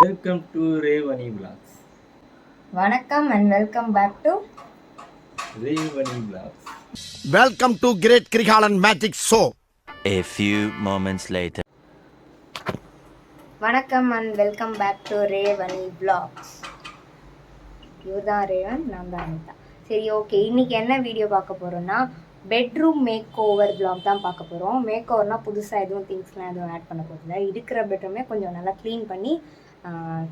Welcome to Revani blogs வணக்கம் and welcome back to Revani blogs Welcome to Great Krigalan Magic Show. A few moments later. வணக்கம் and welcome back to Revani vlogs இவர் தான் Raven நான் தான் அனிதா சரி okay இன்னைக்கு என்ன வீடியோ பார்க்க போகிறோம்னா பெட்ரூம் மேக் ஓவர் பிளாக் தான் பார்க்க போகிறோம் மேக் ஓவர்னால் புதுசாக எதுவும் திங்ஸ்லாம் எதுவும் ஆட் பண்ண போகிறதில்ல இருக்கிற பெட்ரூமே கொஞ்சம் நல்லா க்ளீன் பண்ணி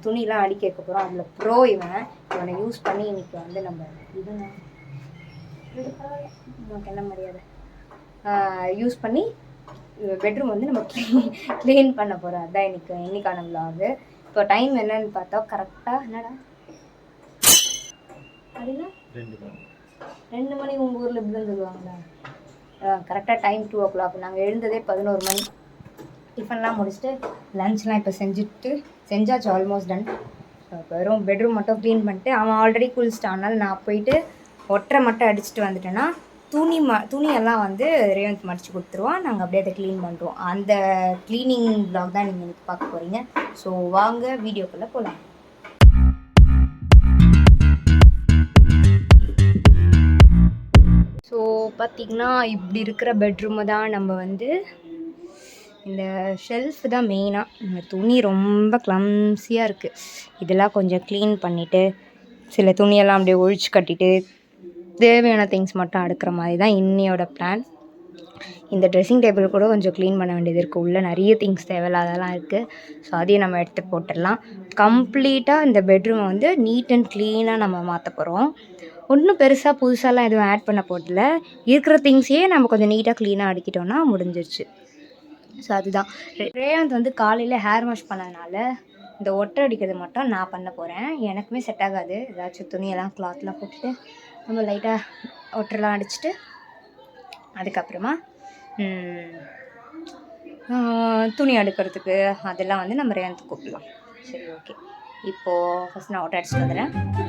துணிலாம் அடிக்க வைக்க போகிறோம் அதில் ப்ரோ இவன். இவனை யூஸ் பண்ணி இன்றைக்கி வந்து நம்ம இதுனா நமக்கு என்ன மரியாதை? யூஸ் பண்ணி பெட்ரூம் வந்து நம்ம க்ளீன் க்ளீன் பண்ண போகிறோம் அதுதான் இன்றைக்கி இன்னைக்கான vlog. இப்போ டைம் என்னன்னு பார்த்தா கரெக்டாக என்னடா? அப்படின்னா ரெண்டு மணி உங்கள் ஊரில் இப்படி சொல்லுவாங்களா கரெக்டாக டைம் டூ ஓ கிளாக் நாங்கள் எழுந்ததே பதினோரு மணி. டிஃபன்லாம் முடிச்சுட்டு லன்ச்லாம் இப்போ செஞ்சுட்டு செஞ்சாச்சு ஆல்மோஸ்ட் டன் வெறும் பெட்ரூம் மட்டும் க்ளீன் பண்ணிட்டு அவன் ஆல்ரெடி குளிச்சிட்டான் அதனால நான் போயிட்டு ஒட்டரை மட்டும் அடிச்சுட்டு வந்துட்டேன்னா துணி ம துணியெல்லாம் வந்து ரேவந்த் மடித்து கொடுத்துருவான். நாங்கள் அப்படியே அதை க்ளீன் பண்ணுறோம் அந்த க்ளீனிங் ப்ளாக் தான் நீங்கள் பார்க்க போகிறீங்க ஸோ வாங்க வீடியோக்குள்ளே போகலாம் பார்த்திங்கன்னா இப்படி இருக்கிற பெட்ரூமை தான் நம்ம வந்து இந்த ஷெல்ஃப் தான் மெயினாக துணி ரொம்ப க்ளம்ஸியாக இருக்குது இதெல்லாம் கொஞ்சம் க்ளீன் பண்ணிவிட்டு சில துணியெல்லாம் அப்படியே ஒழிச்சு கட்டிட்டு தேவையான திங்ஸ் மட்டும் அடுக்கிற மாதிரி தான் இன்னையோட பிளான் இந்த ட்ரெஸ்ஸிங் டேபிள் கூட கொஞ்சம் க்ளீன் பண்ண வேண்டியது இருக்குது உள்ளே நிறைய திங்ஸ் தேவையில்லாதெல்லாம் இருக்குது ஸோ அதையும் நம்ம எடுத்து போட்டுடலாம். கம்ப்ளீட்டாக இந்த பெட்ரூமை வந்து நீட் அண்ட் க்ளீனாக நம்ம மாற்ற போகிறோம் ஒன்றும் பெருசாக புதுசாலாம் எதுவும் ஆட் பண்ண போதில்ல இருக்கிற திங்ஸையே நம்ம கொஞ்சம் நீட்டாக க்ளீனாக அடிக்கிட்டோம்னா முடிஞ்சிருச்சு. ஸோ அதுதான். ரே- ரேவந்த் வந்து காலையில் ஹேர் வாஷ் பண்ணதுனால இந்த ஒட்டை அடிக்கிறது மட்டும் நான் பண்ண போகிறேன் எனக்குமே செட் ஆகாது. ஏதாச்சும் துணியெல்லாம் கிளாத்லாம் போட்டுட்டு நம்ம லைட்டாக ஒட்டரெலாம் அடிச்சுட்டு அதுக்கப்புறமா துணி அடுக்கிறதுக்கு அதெல்லாம் வந்து நம்ம ரேவந்த் கூப்பிடலாம். சரி ஓகே இப்போது ஃபஸ்ட் நான் ஒட்டை அடிச்சுட்டு வந்துடுறேன்.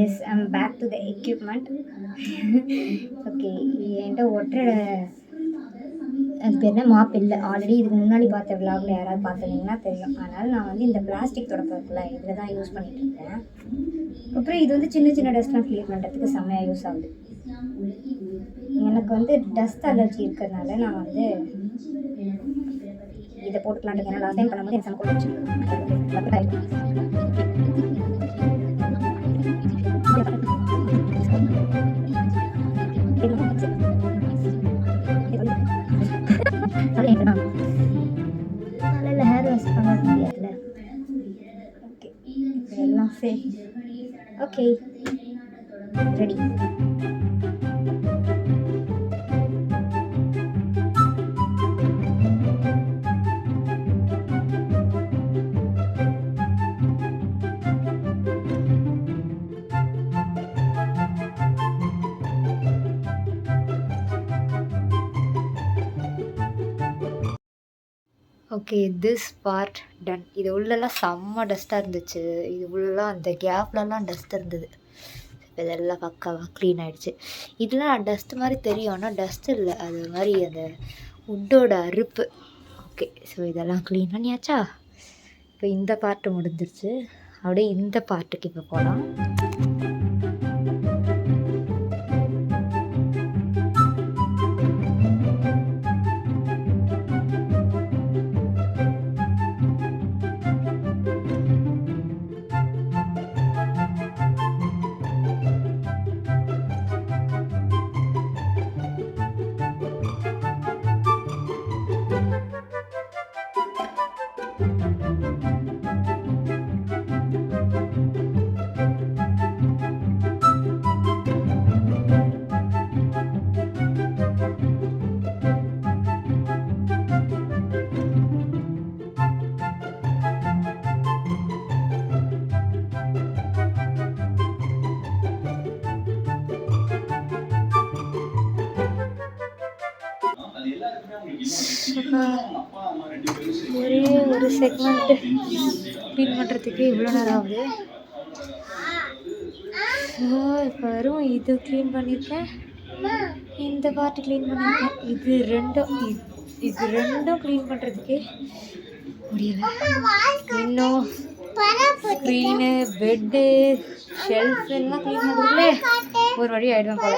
Yes I'm back to the equipment okay என்கிட்ட ஒற்றை அது பேர் என்ன? மாப் இல்லை. ஆல்ரெடி இதுக்கு முன்னாடி பார்த்த விளாகில் யாராவது பார்த்துருந்தீங்கன்னா தெரியும். அதனால் நான் வந்து இந்த பிளாஸ்டிக் தொடக்கம் இதில் தான் யூஸ் பண்ணிகிட்டு இருக்கேன். அப்புறம் இது வந்து சின்ன சின்ன டஸ்ட்லாம் க்ளியர் பண்ணுறதுக்கு செம்மையாக யூஸ் ஆகுது. எனக்கு வந்து டஸ்ட் அலர்ஜி இருக்கிறதுனால நான் வந்து இதை போட்டுக்கலான்ட்டு ஏன்னா லாஸ்ட் டைம் பண்ணும்போது எனக்கு செம காலையில் ஹேர் வாஷ் பண்ண முடியாதுல்ல ஓகே எல்லாம் சரி okay ready okay this part done இது உள்ளெல்லாம் செம்ம டஸ்ட்டாக இருந்துச்சு. இது உள்ளெல்லாம் அந்த கேப்லலாம் டஸ்ட் இருந்தது. இப்போ இதெல்லாம் பக்காவாக க்ளீன் ஆகிடுச்சு இதெல்லாம் டஸ்ட் மாதிரி தெரியும். ஆனால் டஸ்ட் இல்லை. அது மாதிரி அந்த உட்டோட அறுப்பு. ஓகே ஸோ இதெல்லாம் க்ளீன் பண்ணியாச்சா? இப்போ இந்த பார்ட்டு முடிஞ்சிருச்சு. அப்படியே இந்த பார்ட்டுக்கு இப்போ போகலாம் ஒரு க்ளீன் பண்ணுறதுக்கு இவ்வளோ நேரம் ஆகுது. இப்போ வரும் இது க்ளீன் பண்ணியிருக்கேன் இந்த பார்ட்டு க்ளீன் பண்ணியிருக்கேன் இது ரெண்டும் இது- இது ரெண்டும் க்ளீன் பண்ணுறதுக்கே முடியலை. இன்னும் ஸ்க்ரீனு பெட்டு ஷெல்ஃப் எல்லாம் க்ளீன் பண்ணுறதுலே ஒரு வழி ஆகிடும் போல.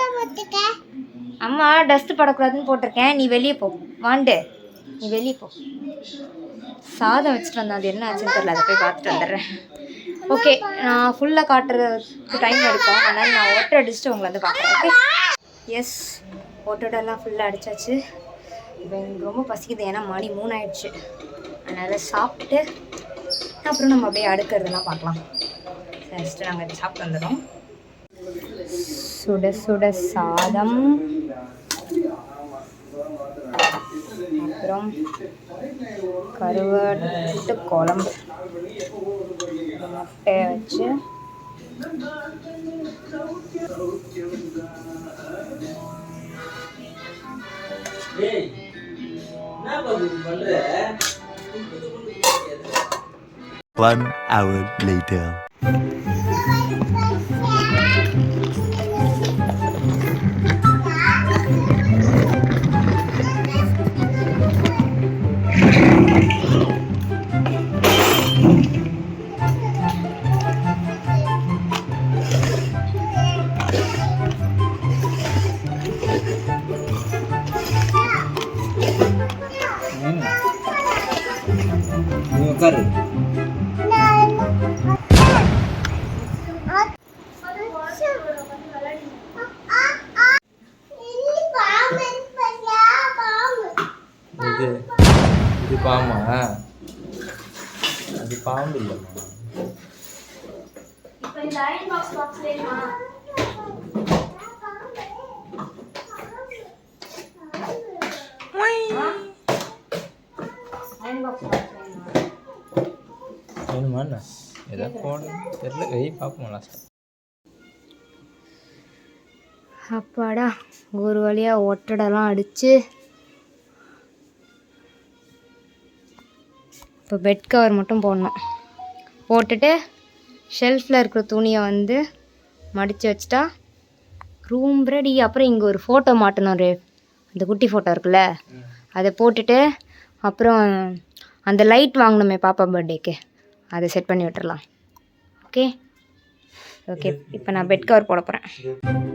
அம்மா டஸ்ட்டு படக்கூடாதுன்னு போட்டிருக்கேன். நீ வெளியே போ. வாண்டு. நீ வெளியே போ. சாதம் வச்சுட்டு வந்தேன். அது என்ன ஆச்சுன்னு தெரில அதை போய் பார்த்துட்டு வந்துடுறேன். ஓகே நான் ஃபுல்லாக காட்டுறதுக்கு டைம் எடுக்கும். அதனால் நான் ஒட்டை அடிச்சுட்டு உங்களை வந்து பார்க்குறேன் ஓகே எஸ் ஓட்டோடெல்லாம் ஃபுல்லாக அடித்தாச்சு இப்போ எனக்கு ரொம்ப பசிக்குது. ஏன்னா மணி மூணு ஆயிடுச்சு அதனால் சாப்பிட்டு அப்புறம் நம்ம அப்படியே அடுக்கிறதுலாம் பார்க்கலாம். ஃபஸ்ட்டு நாங்கள் சாப்பிட்டு வந்துடுறோம். சுட சுட சாதம். அப்புறம் கருவாட்டு குழம்பு முட்டையை வச்சு One hour later. வேணுமா என்ன? ஏதாவது தெரியல. வெய் பார்ப்போம் லாஸ்ட்டாக அப்பாடா ஒரு வழியாக ஒட்டடெல்லாம் அடித்து இப்போ பெட் கவர் மட்டும் போடணும். போட்டுட்டு ஷெல்ஃபில் இருக்கிற துணியை வந்து மடித்து வச்சிட்டா ரூம் ரெடி அப்புறம் இங்கே ஒரு ஃபோட்டோ மாட்டணும் ரே. அந்த குட்டி ஃபோட்டோ இருக்குல்ல? அதை போட்டுட்டு அப்புறம் அந்த லைட் வாங்கணுமே பாப்பா பர்த்டேக்கு அதை செட் பண்ணி விட்டுறலாம். ஓகே ஓகே இப்போ நான் பெட் கவர் போட போகிறேன்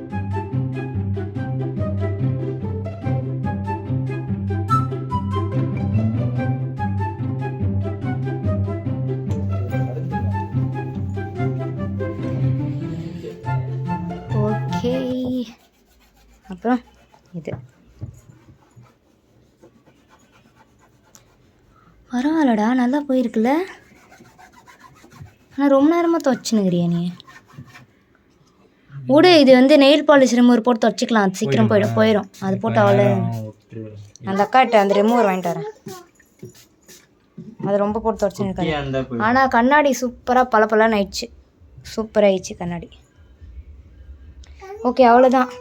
அப்புறம் இது. பரவாயில்லடா நல்லா போயிருக்குல்ல? ஆனால் ரொம்ப நேரமாக துவச்சுனுக்கிறியா நீ. விடு இது வந்து நெயில் பாலிஷ் ரிமூவர் போட்டு துவச்சிக்கலாம். அது சீக்கிரம் போயிடும் போயிடும். அது போட்டு அவ்வளோ அந்த அக்காட்ட அந்த ரிமூவர் வாங்கிட்டு வரேன். அது ரொம்ப போட்டு துவச்சுன்னு ஆனால் கண்ணாடி சூப்பராக பளபளன்னு ஆயிடுச்சு. சூப்பர் ஆயிடுச்சு கண்ணாடி. ஓகே அவ்வளோதான்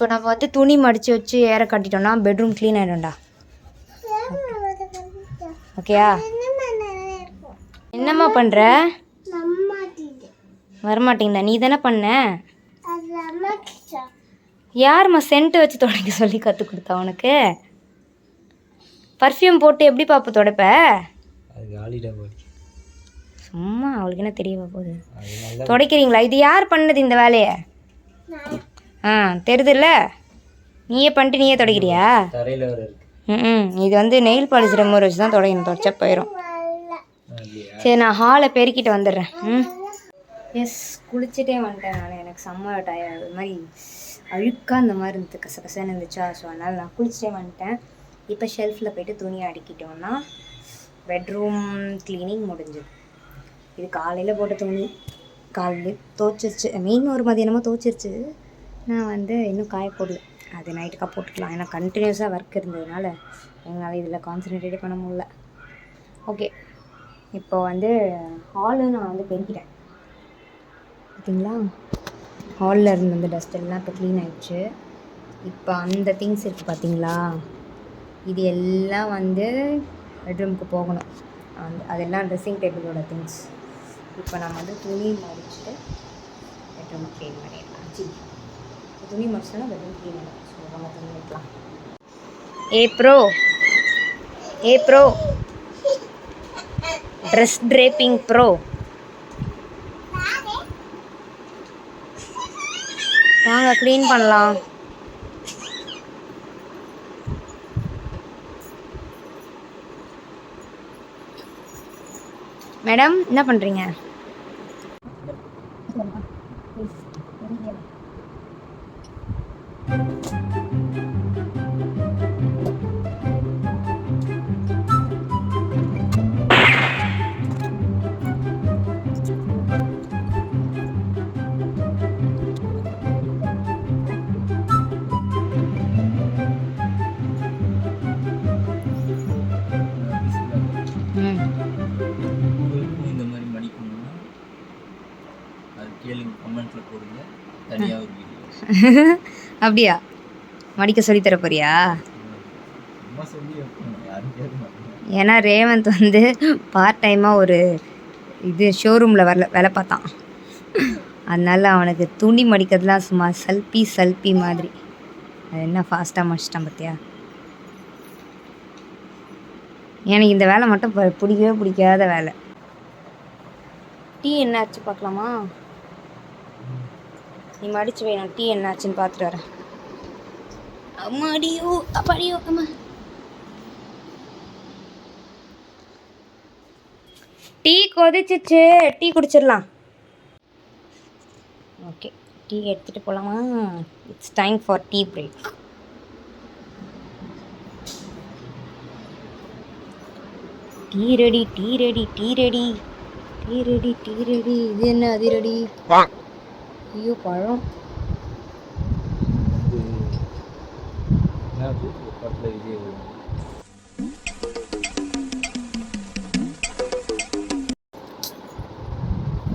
இப்போ நம்ம வந்து துணி மடித்து வச்சு ஏற கட்டிட்டோம்னா பெட்ரூம் க்ளீன் ஆகிடும்டா ஓகேயா என்னம்மா பண்ணுற வரமாட்டேங்குதா. நீ தானே பண்ண? யாரும்மா சென்ட் வச்சு துடைக்க சொல்லி கற்றுக் கொடுத்தா உனக்கு? பர்ஃப்யூம் போட்டு எப்படி பாப்பு துடைப்ப? அது காலிடா போடி சும்மா அவளுக்கு என்ன தெரியவா போகுது? துடைக்கிறீங்களா? இது யார் பண்ணது இந்த வேலையை? ஆ தெரியுதுல்ல நீயே பண்ணிட்டு நீயே துடைக்கிறியா? தரையில் வர இருக்கு ம். இது வந்து நெயில் பாலிஷ் ரெமூவர் வச்சு தான் துடைக்கணும். துடைச்சா போயிடும் சரி நான் ஹாலை பெருக்கிட்டு வந்துடுறேன். ம். எஸ் குளிச்சுட்டே வந்துட்டேன் நான். எனக்கு செம்ம டயர் அது மாதிரி அழுக்காக இந்த மாதிரி இருந்தது. கச கசன்னு இருந்துச்சா? ஸோ அதனால் நான் குளிச்சுட்டே வந்துட்டேன். இப்போ ஷெல்ஃபில் போயிட்டு துணியை அடுக்கிட்டோன்னா பெட்ரூம் க்ளீனிங் முடிஞ்சது. இது காலையில் போட்ட துணி. காலையில் துவைச்சிருச்சு மீன் ஒரு மதியானமாக துவைச்சிருச்சு நான் வந்து இன்னும் காய போடல. அது நைட்டுக்காக போட்டுக்கலாம். ஏன்னா கண்டினியூஸாக ஒர்க் இருந்ததுனால எங்களால் இதில் கான்சன்ட்ரேட்டே பண்ண முடியல. ஓகே இப்போ வந்து ஹாலு நான் வந்து பெருக்கிட்டேன். பார்த்தீங்களா ஹாலில் இருந்த அந்த டஸ்ட் எல்லாம் இப்போ க்ளீன் ஆயிடுச்சு. இப்போ அந்த திங்ஸ் இருக்குது பார்த்தீங்களா இது எல்லாம் வந்து பெட்ரூமுக்கு போகணும். அந்த அதெல்லாம் ட்ரெஸ்ஸிங் டேபிளோட திங்ஸ் இப்போ நம்ம வந்து துணி மடிச்சுட்டு பெட்ரூம் க்ளீன் பண்ணிடலாம். துணி மடிச்சோன்னா பெட்ரூம் க்ளீன் ஏ ப்ரோ. ஏ ப்ரோ. Dress draping bro. வாங்க க்ளீன் பண்ணலாம். மேடம் என்ன பண்ணுறீங்க அப்படியா? மடிக்க சொல்லித் தர போறியா? ஏன்னா ரேவந்த் வந்து பார்ட் டைமாக ஒரு இது ஷோரூமில் வரல வேலை பார்த்தான். அதனால அவனுக்கு துணி மடிக்கிறதுலாம் சும்மா சல்பி சல்பி மாதிரி. அது என்ன ஃபாஸ்ட்டாக மடிச்சிட்டான் பார்த்தியா எனக்கு இந்த வேலை மட்டும் பிடிக்கவே பிடிக்காத வேலை. டீ என்ன ஆச்சு பார்க்கலாமா? நீ மடிச்சு வை நான் டீ என்னாச்சுன்னு பார்த்துட்டு வரேன். அம்மாடியோ அப்பாடியோ அம்மா. டீ கொதிச்சிச்சு டீ குடிச்சிடலாம். ஓகே டீ எடுத்துகிட்டு போகலாமா it's time for tea break tea ready tea ready tea ready. Tea ready tea ready. இது என்ன அது ரெடி ஐயோ பழம்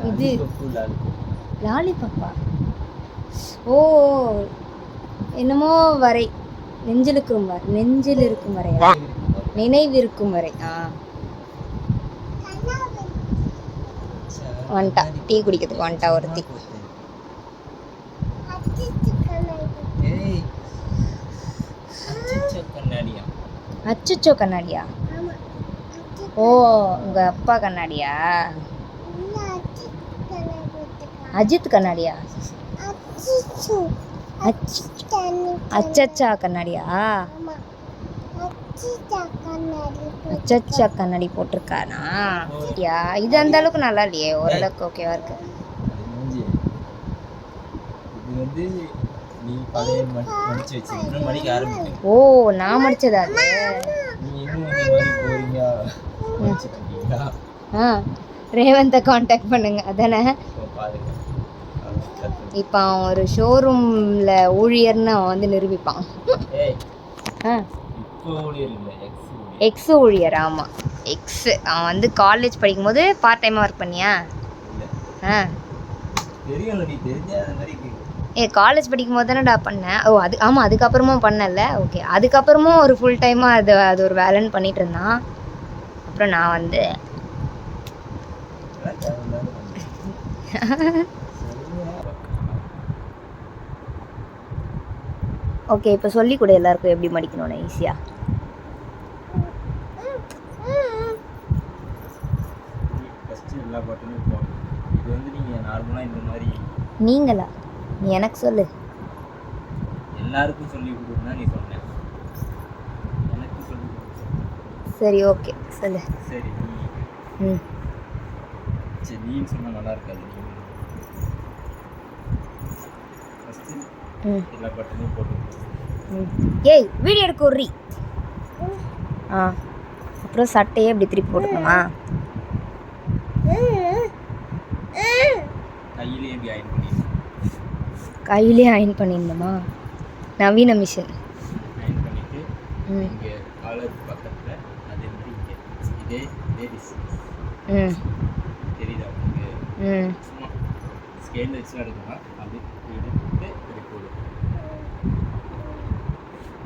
இது லாலிபப்பா ஓ என்னமோ வரை நெஞ்சில் இருக்கும் வரை நெஞ்சில் இருக்கும் வரையா நினைவிருக்கும் வரை. ஆ. வந்துட்டா டீ குடிக்கிறதுக்கு வந்துட்டா ஒருத்தி ஏய் அச்சச்சோ கண்ணாடியா அச்சச்சோ கண்ணாடியா? ஓ உங்க அப்பா கண்ணாடியா? அஜித் கண்ணாடியா? அச்சச்சா கண்ணாடியா? அச்சச்சா கண்ணாடி போட்டிருக்கானா? யா இது அந்த அளவுக்கு நல்லா இல்லையே? ஓரளவுக்கு ஓகேவா இருக்கு. நீ மடிச்சு ஓ நான் மடிச்சதா? நீ இன்னும் போறீங்க? மடிச்சிட்டு இருக்கீங்களா ஆ ரேவந்தை காண்டாக்ட் பண்ணுங்க அதானே? பாருங்க. இப்போ அவன் ஒரு ஷோரூமில் ஊழியர்னு அவன் வந்து நிரூபிப்பான். எக்ஸ் ஊழியர் ஆமாம் எக்ஸ் அவன் வந்து காலேஜ் படிக்கும்போது பார்ட் டைமாக ஒர்க் பண்ணியா? ஆ. ஏ காலேஜ் படிக்கும்போது தானேடா பண்ணேன். ஓ அது ஆமாம் அதுக்கப்புறமும் பண்ணல. ஓகே அதுக்கப்புறமும் ஒரு ஃபுல் டைமாக அது அது ஒரு வேலைன்னு பண்ணிட்டு இருந்தான். அப்புறம் நான் வந்து. ஓகே இப்போ சொல்லி கொடு எல்லாருக்கும் எப்படி மடிக்கணும்னு ஈஸியாக நீங்கள்? நீ எனக்கு சொல்லு. எல்லாருக்கும் சொல்லி கொடுன்னா நீ சொன்ன எனக்கு சொல்லி சரி ஓகே. சொல்லு. சரி நீ. ம். சரி நீன்னு சொன்னால் நல்லா இருக்காது நீ ஃபஸ்ட்டு ம். எல்லா பட்டனையும் போட்டு ம். ஏய் வீடியோ எடுக்க ஒரு ஆ. அப்புறம் சட்டையே இப்படி திருப்பி போட்டுக்கணுமா? கையிலேயே இப்படி பண்ணிடணும் கையிலே அயன் பண்ணிடணுமா நவீன மிஷின் ம். இங்கே காலர் பக்கத்தில் அது வந்து இங்கே இதே இதே டிஸ்டன்ஸ் ம் தெரியுதா உங்களுக்கு ம் சும்மா ஸ்கேல் வச்சு எடுக்கலாம் அப்படி எடுத்து இப்படி போடு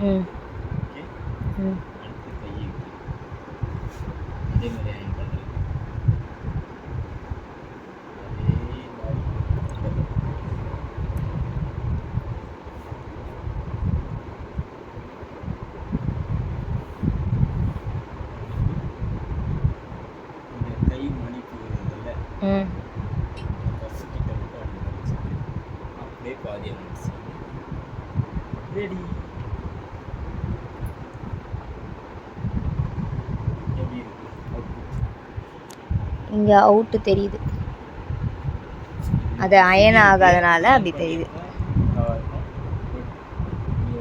ம் ஓகே ம் அடுத்து கையை இப்படி. அதே மாதிரி அயன் பண்ணுறேன் ம் பஸ் கிட்ட மட்டும் அப்படி வந்துச்சு. அப்படியே பாதி வந்துச்சு ரெடி எப்படி இருக்கு output? இங்கே அவுட்டு தெரியுது. அது அயன் ஆகாதனால அப்படி தெரியுது. நல்லா இருக்கும். நீங்க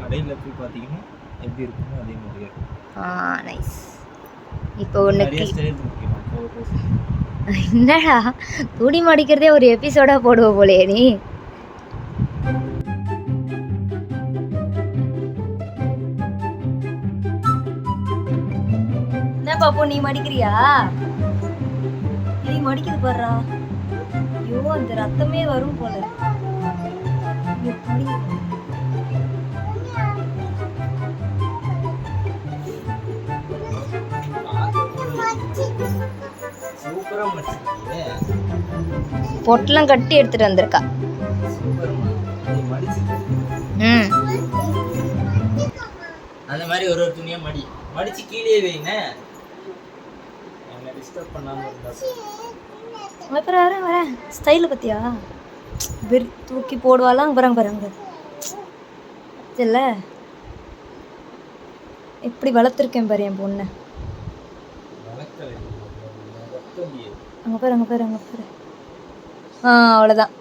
கடையில் போய் பார்த்தீங்கன்னா எப்படி இருக்குமோ அதே மாதிரி இருக்கும். ஆ நைஸ் இப்போ ஒன்று. என்னடா? துணி மடிக்கிறதே ஒரு எபிசோடா போடுவ போலயே நீ. என்ன பாப்போம் நீ மடிக்கிறியா? நீ மடிக்கிறது பாடுறா ஐயோ அந்த ரத்தமே வரும் போல. பொட்டெல்லாம் கட்டி எடுத்துட்டு வந்திருக்கா. ம். அந்த மாதிரி ஒரு ஒரு துணியா மடி. மடிச்சு கீழே வைங்க. என்ன டிஸ்டர்ப் பண்ணாம இருந்தா. அப்புறம் வரேன் வரேன். ஸ்டைலை பத்தியா? வெறி தூக்கி போடுவாலாம் அங்கே பாருங்க பாருங்க இல்ல எப்படி வளர்த்துருக்கேன் பாரு என் பொண்ணு. அங்கே பாரு அங்கே பாரு அங்கே பாரு. ஆ அவ்வளோதான்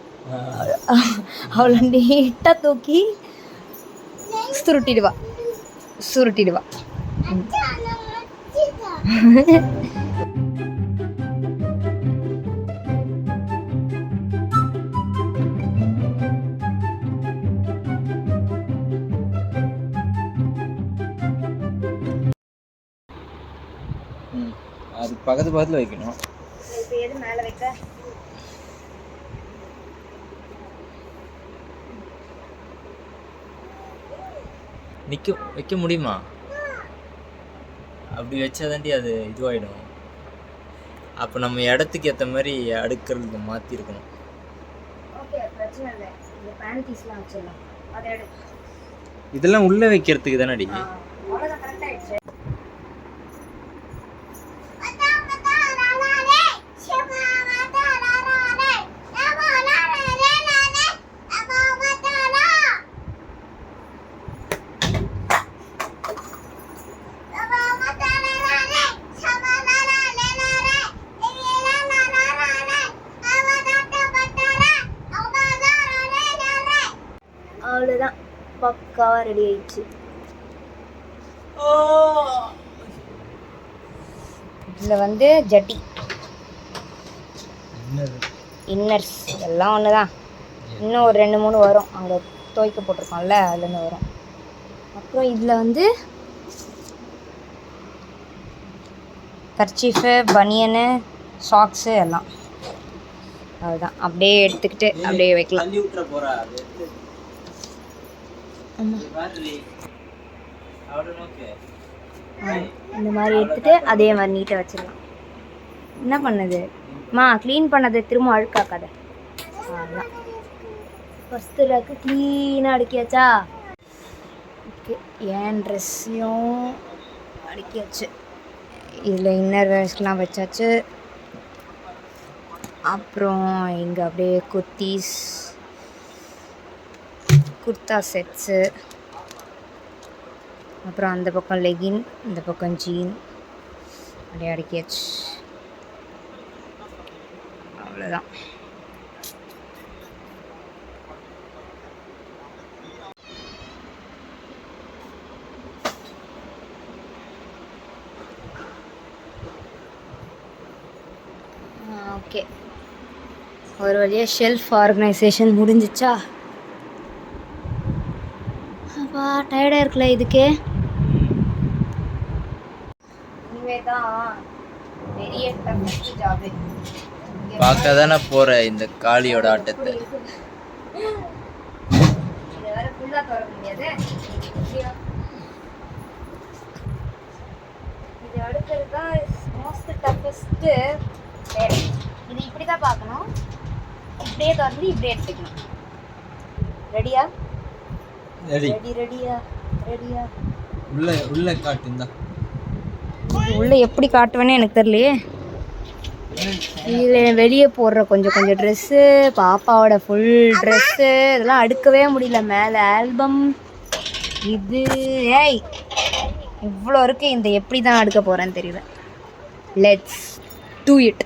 அவளை நீட்டாக தூக்கி சுருட்டிடுவா. சுருட்டிடுவா. பக்கத்து பக்கத்தில் வைக்கணும். இப்போ எது மேலே வைக்க? நிற்க வைக்க முடியுமா? அப்படி வச்சாதாண்டி அது இதுவாகிடும் அப்போ நம்ம இடத்துக்கு ஏற்ற மாதிரி அடுக்கிறது மாற்றிருக்கணும் இதெல்லாம் உள்ளே வைக்கிறதுக்கு தானடி அவ்வளோதான் பக்காவாக ரெடி ஆயிடுச்சு. இதில் வந்து ஜட்டி. இன்னர்ஸ் எல்லாம் ஒன்று தான் இன்னும் ஒரு ரெண்டு மூணு வரும். அங்கே துவைக்க போட்டிருக்கோம்ல அதுலேருந்து வரும். அப்புறம் இதில் வந்து கர்ச்சீஃபு பனியனு சாக்ஸு எல்லாம். அதுதான் அப்படியே எடுத்துக்கிட்டு அப்படியே வைக்கலாம் தள்ளி விட்டுற போறா அது எடுத்து. ஆமா. இது பாருடி. அவட நோக்கு. இந்த மாதிரி எடுத்துட்டு அதே மாதிரி நீட்டாக வச்சிடலாம். என்ன பண்ணுது? மா க்ளீன் பண்ணதை திரும்ப அழுக்காக்காத. அவ்வளோதான் ஃபஸ்ட்டு ரேக்கு க்ளீனாக அடுக்கியாச்சா? ஓகே என் ட்ரெஸ்ஸையும் அடுக்கியாச்சு. இதில் இன்னர் வேர்ஸ்லாம் வச்சாச்சு. அப்புறம் இங்கே அப்படியே குர்த்தீஸ் குர்தா செட்ஸு. அப்புறம் அந்த பக்கம் லெகின் இந்த பக்கம் ஜீன். அப்படியே அடக்கியாச்சு. அவ்வளோதான் ஓகே. ஒரு வழியாக ஷெல்ஃப் ஆர்கனைசேஷன் முடிஞ்சிச்சா அப்பா டயர்டாக இருக்குல்ல இதுக்கே? இனிமே தான் பெரிய டஃபஸ்ட் ஜாபு. பார்க்க தானே போற இந்த காளியோட ஆட்டத்தை. இதை அடுக்கிறது தான் மோஸ்ட் டஃபஸ்ட்டு இது இப்படி தான் பார்க்கணும். இப்படியே திறந்து இப்படியே எடுத்துக்கணும். ரெடியா ரெடி ரெடி ரெடியா ரெடியா உள்ள உள்ள உள்ள எப்படி காட்டுவேன்னு எனக்கு தெரியலையே. இதில் வெளியே போடுற கொஞ்சம் கொஞ்சம் ட்ரெஸ்ஸு பாப்பாவோட ஃபுல் ட்ரெஸ்ஸு இதெல்லாம் அடுக்கவே முடியல. மேலே ஆல்பம் இது ஏய் இவ்வளோ இருக்குது இந்த எப்படி தான் அடுக்க போகிறேன்னு தெரியல. Let's do it